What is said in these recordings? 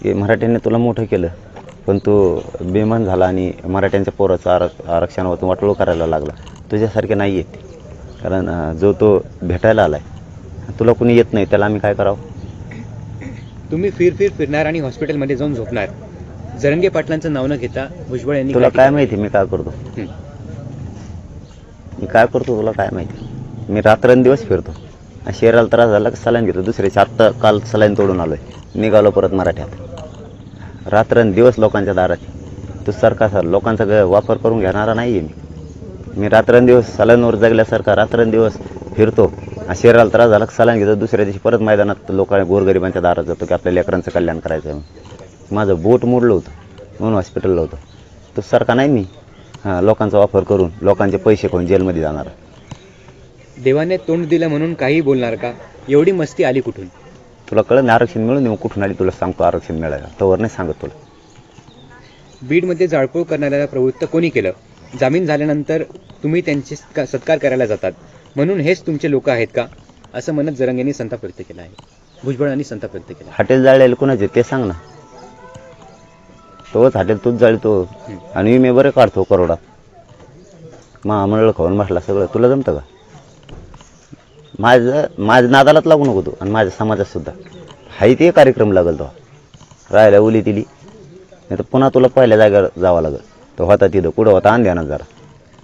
की मराठ्यांनी तुला मोठं केलं पण तू बेमान झाला आणि मराठ्यांच्या पोराचं आर आरक्षणावर वाटोळ करायला लागला. तुझ्यासारखे नाही आहेत कारण जो तो भेटायला आला आहे तुला कोणी येत नाही त्याला आम्ही काय करावं? तुम्ही फिर फिर फिरणार आणि हॉस्पिटलमध्ये जाऊन झोपणार. जरंगे पाटलांचं नाव न घेता भुजबळ यांनी तुला काय? माहिती मी काय करतो. मी काय करतो तुला काय माहिती? मी रात्रंदिवस फिरतो. आणि शरीराला त्रास झाला की सलाईन घेतो दुसऱ्याची आत्ता काल सलाईन तोडून आलोय. निघालो परत मराठ्यात. रात्रंदिवस लोकांच्या दारात तू सरकार सर लोकांचा ग वापर करून घेणारा नाही आहे मी. मी रात्रंदिवस सलाईनवर जगल्यासारखा रात्रंदिवस फिरतो. शरीराला त्रास झाला सलान घेतो. दुसऱ्या दिवशी परत मैदानात लोकांना गोरगरिबांच्या दारात जातो की आपल्या लेकरांचं कल्याण करायचं आहे माझं बोट मोडलं होतं. म्हणून हॉस्पिटलला होतं. तो सारखा नाही मी. हां लोकांचा वापर करून लोकांचे पैसे खाऊन जेलमध्ये जाणार. देवाने तोंड दिलं म्हणून काही बोलणार का? एवढी मस्ती आली कुठून? तुला कळलं ना आरक्षण मिळून? मग कुठून आली तुला सांगतो आरक्षण मिळालं तोवर नाही सांगत तुला. बीडमध्ये जाळपोळ करणाऱ्याला प्रवृत्त कोणी केलं? जामीन झाल्यानंतर तुम्ही त्यांचे सत्का- सत्कार करायला जातात. म्हणून हेच तुमचे लोक आहेत का? असं म्हणत जरंगेंनी संताप व्यक्त केला आहे. भुजबळांनी संताप व्यक्त केला हॉटेल जाळलेलं कोणाचे ते सांग ना. तोच हॉटेल तूच जाळतो. आणि विमे बरे काढतो करोडात महामंडळ खाऊन बसला सगळं. तुला जमतं का? माझं माझ्या नादालाच लागू नको तू. आणि माझ्या समाजात सुद्धा. हाही ते कार्यक्रम लागल तो. राहायला उली तिली. नाही तर पुन्हा तुला पहिल्या जागेवर जावं लागेल. तो होता तिथं. कुठं होता? अंध्यानं जरा.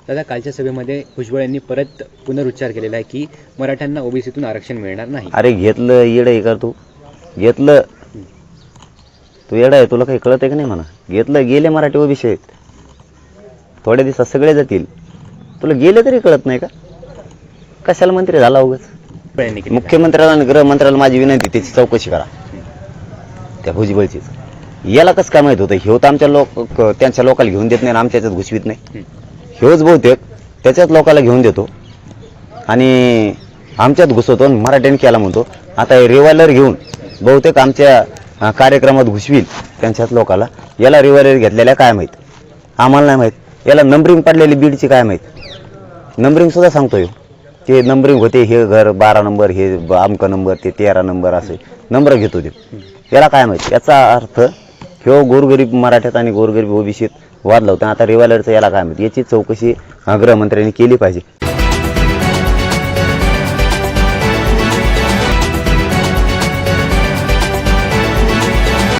दादा कालच्या सभेमध्ये भुजबळ यांनी परत पुनरुच्चार केलेला आहे की मराठ्यांना ओबीसीतून आरक्षण मिळणार नाही. अरे घेतलं येडं आहे का तू. घेतलं. तू येडं आहे. तुला काही कळत आहे का नाही म्हणा? घेतलं गेले मराठी ओबीसी आहेत. थोड्या दिवसात सगळे जातील. तुला गेले तरी कळत नाही का? कशाला मंत्री झाला उगाच. मुख्यमंत्र्याला आणि गृहमंत्र्याला माझी विनंती त्याची चौकशी करा. त्या भुजबळचीच. याला कसं काय माहीत होतं? ह्यो तर आमच्या लोक त्यांच्या लोकाला घेऊन देत नाही आणि आमच्या याच्यात घुसवीत नाही. ह्योच बहुतेक त्याच्याच लोकाला घेऊन देतो. आणि आमच्यात घुसवतो आणि मराठ्याने केला म्हणतो. आता हे रिव्हॉल्वर घेऊन बहुतेक आमच्या कार्यक्रमात घुसवील त्यांच्याच लोकाला. याला रिव्हॉल्वर घेतलेल्या काय माहीत? आम्हाला नाही माहीत. याला नंबरिंग पडलेली बीडची काय माहीत? नंबरिंग सुद्धा सांगतो ह्यो ते नंबरिंग होते हे घर बारा नंबर हे अमका नंबर ते तेरा नंबर असे नंबर घेतो ते याला काय माहिती? याचा अर्थ ह्यो गोरगरीब मराठ्यात आणि गोरगरीब ओबीसीत वाद लावतो आता रिवालरचं याला काय माहिती? याची चौकशी गृहमंत्र्यांनी केली पाहिजे.